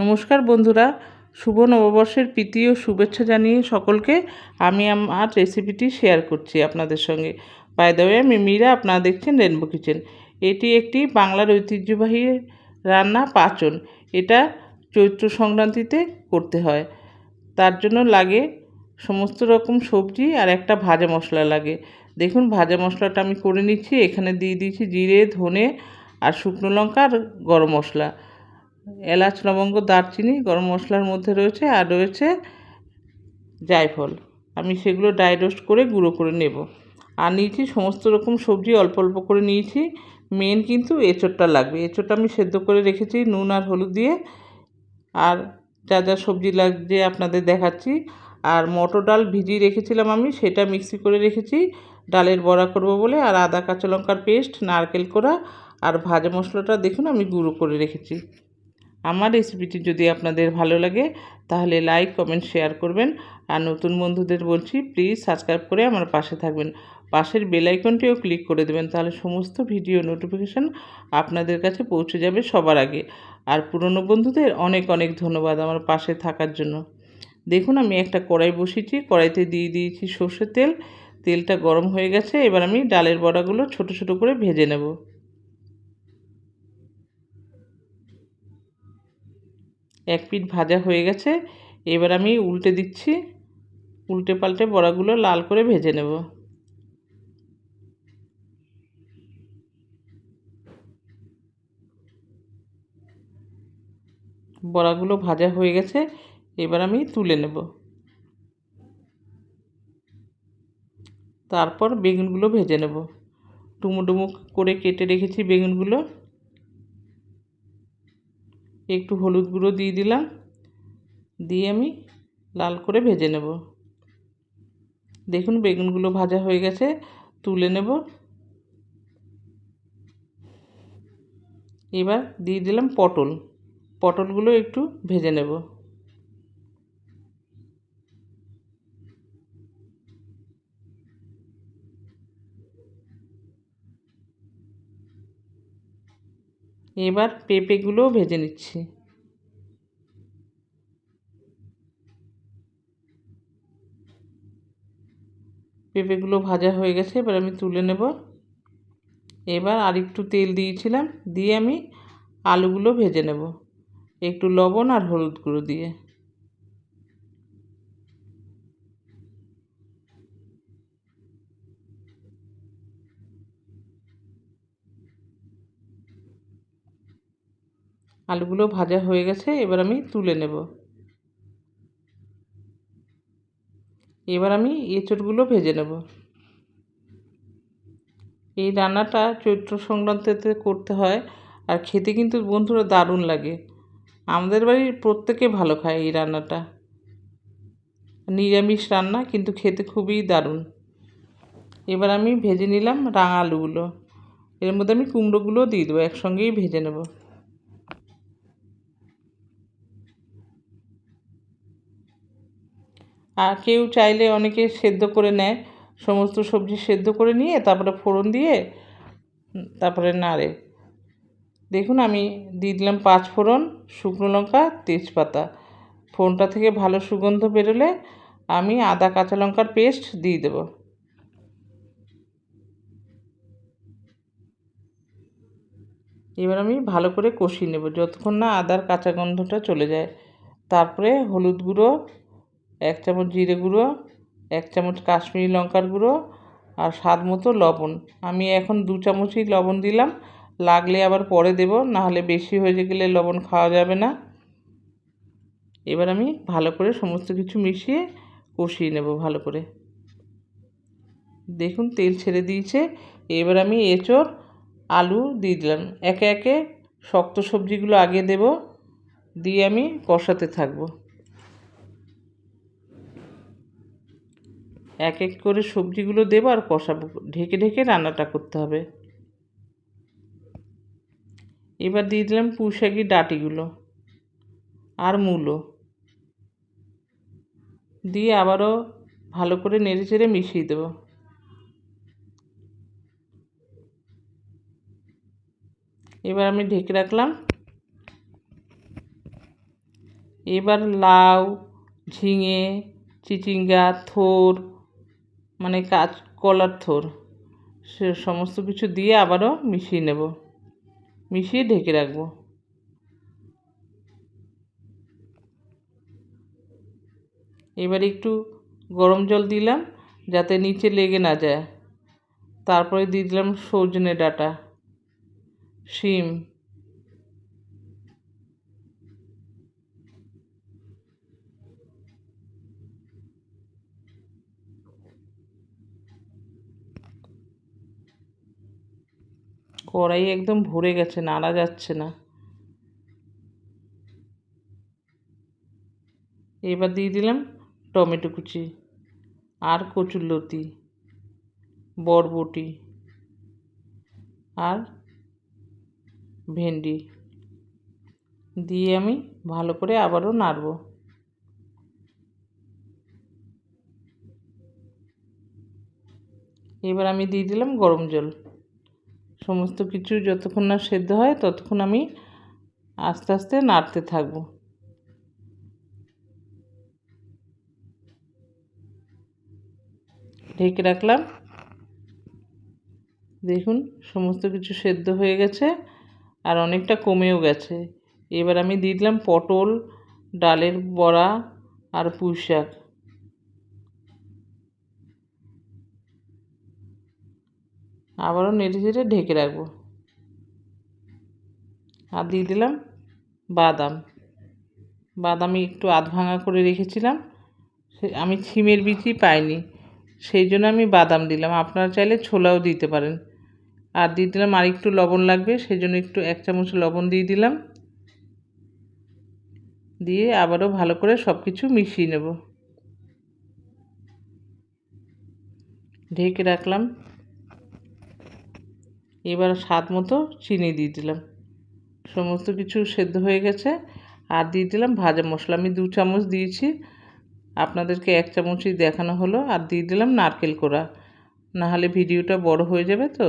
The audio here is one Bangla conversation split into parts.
নমস্কার বন্ধুরা, শুভ নববর্ষের প্রীতি ও শুভেচ্ছা জানিয়ে সকলকে আমি আমার রেসিপিটি শেয়ার করছি আপনাদের সঙ্গে। বাই ওয়ে আমি মীরা, আপনারা দেখছেন রেনবো কিচেন এটি একটি বাংলার ঐতিহ্যবাহী রান্না পাচন। এটা চৈত্র সংক্রান্তিতে করতে হয়। তার জন্য লাগে সমস্ত রকম সবজি আর একটা ভাজা মশলা লাগে। দেখুন, ভাজা মশলাটা আমি করে নিচ্ছি। এখানে দিয়ে দিয়েছি জিরে, ধনে আর শুকনো লঙ্কা আর গরম মশলা। এলাচ, লবঙ্গ, দারচিনি, গরম মশলার মধ্যে রয়েছে আর রয়েছে জায়ফল। আমি সেগুলো ড্রাই রোস্ট করে গুঁড়ো করে নেব। আর নিয়েছি সমস্ত রকম সবজি, অল্প অল্প করে নিয়েছি। মেন কিন্তু এঁচোড়টা লাগবে। এঁচোড়টা আমি সেদ্ধ করে রেখেছি নুন আর হলুদ দিয়ে। আর যা যা সবজি লাগছে আপনাদের দেখাচ্ছি। আর মটর ডাল ভিজিয়ে রেখেছিলাম আমি, সেটা মিক্সি করে রেখেছি। ডালের বড়া করব বলে আর আদা, কাঁচা লঙ্কার পেস্ট, নারকেল করা আর ভাজা মশলাটা দেখুন আমি গুঁড়ো করে রেখেছি। আমার রেসিপিটি যদি আপনাদের ভালো লাগে, তাহলে লাইক কমেন্ট শেয়ার করবেন। আর নতুন বন্ধুদের বলছি প্লিজ সাবস্ক্রাইব করে আমার পাশে থাকবেন। পাশের বেলাইকনটিও ক্লিক করে দেবেন, তাহলে সমস্ত ভিডিও নোটিফিকেশান আপনাদের কাছে পৌঁছে যাবে সবার আগে। আর পুরনো বন্ধুদের অনেক অনেক ধন্যবাদ আমার পাশে থাকার জন্য। দেখুন, আমি একটা কড়াই বসিয়েছি, কড়াইতে দিয়ে দিয়েছি সর্ষের তেল। তেলটা গরম হয়ে গেছে, এবার আমি ডালের বড়াগুলো ছোট ছোট করে ভেজে নেব। এক পিঠ ভাজা হয়ে গেছে, এবার আমি উল্টে দিচ্ছি। উল্টে পাল্টে বড়াগুলো লাল করে ভেজে নেব। বড়াগুলো ভাজা হয়ে গেছে, এবার আমি তুলে নেব। তারপর বেগুনগুলো ভেজে নেব। ডুমো ডুমো করে কেটে রেখেছি বেগুনগুলো। একটু হলুদ গুঁড়ো দিয়ে দিলাম। দিয়ে আমি লাল করে ভেজে নেব। দেখুন, বেগুনগুলো ভাজা হয়ে গেছে, তুলে নেব। এবার দিয়ে দিলাম পটল। পটলগুলো একটু ভেজে নেব। এবার পেঁপেগুলোও ভেজে নিচ্ছি। পেঁপেগুলো ভাজা হয়ে গেছে, এবার আমি তুলে নেব। এবার আর একটু তেল দিয়েছিলাম, দিয়ে আমি আলুগুলো ভেজে নেব। একটু লবণ আর হলুদ গুঁড়ো দিয়ে। আলুগুলো ভাজা হয়ে গেছে, এবার আমি তুলে নেব। এবার আমি এঁচড়গুলো ভেজে নেব। এই রান্নাটা চৈত্র সংক্রান্তিতে করতে হয় আর খেতে কিন্তু বন্ধুরা দারুণ লাগে। আমাদের বাড়ির প্রত্যেকে ভালো খায় এই রান্নাটা। নিরামিষ রান্না কিন্তু খেতে খুবই দারুণ। এবার আমি ভেজে নিলাম রাঙা আলুগুলো। এর মধ্যে আমি কুমড়োগুলোও দিয়ে দেবো, একসঙ্গেই ভেজে নেব। আর কেউ চাইলে অনেকে সেদ্ধ করে নেয়। সমস্ত সবজি সেদ্ধ করে নিয়ে তারপরে ফোড়ন দিয়ে, তারপরে নাড়ে। দেখুন আমি দিয়ে দিলাম পাঁচ ফোড়ন, শুকনো লঙ্কা, তেজপাতা। ফোড়নটা থেকে ভালো সুগন্ধ বেরোলে আমি আদা কাঁচা লঙ্কার পেস্ট দিয়ে দেব। এবার আমি ভালো করে কষিয়ে নেব, যতক্ষণ না আদার কাঁচা গন্ধটা চলে যায়। তারপরে হলুদ গুঁড়ো এক চামচ জিরে গুঁড়ো, এক চামচ কাশ্মীরি লঙ্কার গুঁড়ো আর স্বাদ মতো লবণ। আমি এখন দু চামচই লবণ দিলাম। লাগলে আবার পরে দেব, নাহলে বেশি হয়ে গেলে লবণ খাওয়া যাবে না। এবার আমি ভালো করে সমস্ত কিছু মিশিয়ে কষিয়ে নেব ভালো করে। দেখুন, তেল ছেড়ে দিয়েছে। এবার আমি এঁচড়, আলু দিয়ে দিলাম। একে একে শক্ত সবজিগুলো আগে দেব, দিয়ে আমি কষাতে থাকব। এক এক করে সবজিগুলো দেবো আর কষাবো ঢেকে ঢেকে রান্নাটা করতে হবে। এবার দিয়ে দিলাম পুঁশাকি ডাটিগুলো আর মূলো। দিয়ে আবারও ভালো করে নেড়ে চেড়ে মিশিয়ে দেবো। এবার আমি ঢেকে রাখলাম। এবার লাউ, ঝিঙে, চিচিঙ্গা, থোর মানে কাঁচ কলার থোর। সে সমস্ত কিছু দিয়ে আবারও মিশিয়ে নেব। মিশিয়ে ঢেকে রাখব। এবার একটু গরম জল দিলাম যাতে নিচে লেগে না যায়। তারপরে দিয়ে দিলাম সজনে ডাঁটা, শিম কড়াই একদম ভরে গেছে, নাড়া যাচ্ছে না। এবার দিয়ে দিলাম টমেটো কুচি আর কচুরলতি বরবটি আর ভেন্ডি। দিয়ে আমি ভালো করে আবারও নাড়ব। এবার আমি দিয়ে দিলাম গরম জল। সমস্ত কিছু যতক্ষণ না সেদ্ধ হয়, ততক্ষণ আমি আস্তে আস্তে নাড়তে থাকব। ঢেকে রাখলাম। দেখুন, সমস্ত কিছু সেদ্ধ হয়ে গেছে আর অনেকটা কমেও গেছে। এবার আমি দিয়ে দিলাম পটল, ডালের বড়া আর পুঁই শাক আবারও নেড়ে চেড়ে ঢেকে রাখব। আর দিয়ে দিলাম বাদাম। বাদামি একটু আধ ভাঙা করে রেখেছিলাম। আমি ছিমের বিচি পাইনি, সেই জন্য আমি বাদাম দিলাম। আপনারা চাইলে ছোলাও দিতে পারেন। আর দিয়ে দিলাম আর একটু লবণ লাগবে, সেই জন্য একটু এক চামচ লবণ দিয়ে দিলাম। দিয়ে আবারও ভালো করে সব কিছু মিশিয়ে নেব। ঢেকে রাখলাম। এবার স্বাদ মতো চিনি দিয়ে দিলাম। সমস্ত কিছু সেদ্ধ হয়ে গেছে। আর দিয়ে দিলাম ভাজা মশলা। আমি দু চামচ দিয়েছি। আপনাদেরকে এক চামচই দেখানো হলো। আর দিয়ে দিলাম নারকেল কোড়া। নাহলে ভিডিওটা বড় হয়ে যাবে তো।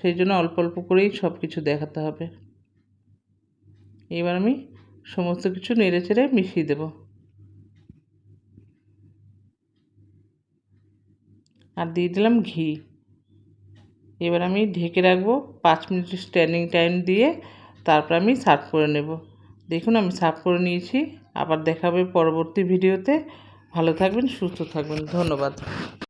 সেই জন্য অল্প অল্প করেই সব কিছু দেখাতে হবে। এবার আমি সমস্ত কিছু নেড়ে চেড়ে মিশিয়ে দেব। আর দিয়ে দিলাম ঘি। এবার আমি ঢেকে রাখব পাঁচ মিনিট স্ট্যান্ডিং টাইম দিয়ে, তারপর আমি সার্ভ করে নেব। দেখুন, আমি সার্ভ করে নিয়েছি। আবার দেখাবে পরবর্তী ভিডিওতে ভালো থাকবেন, সুস্থ থাকবেন। ধন্যবাদ।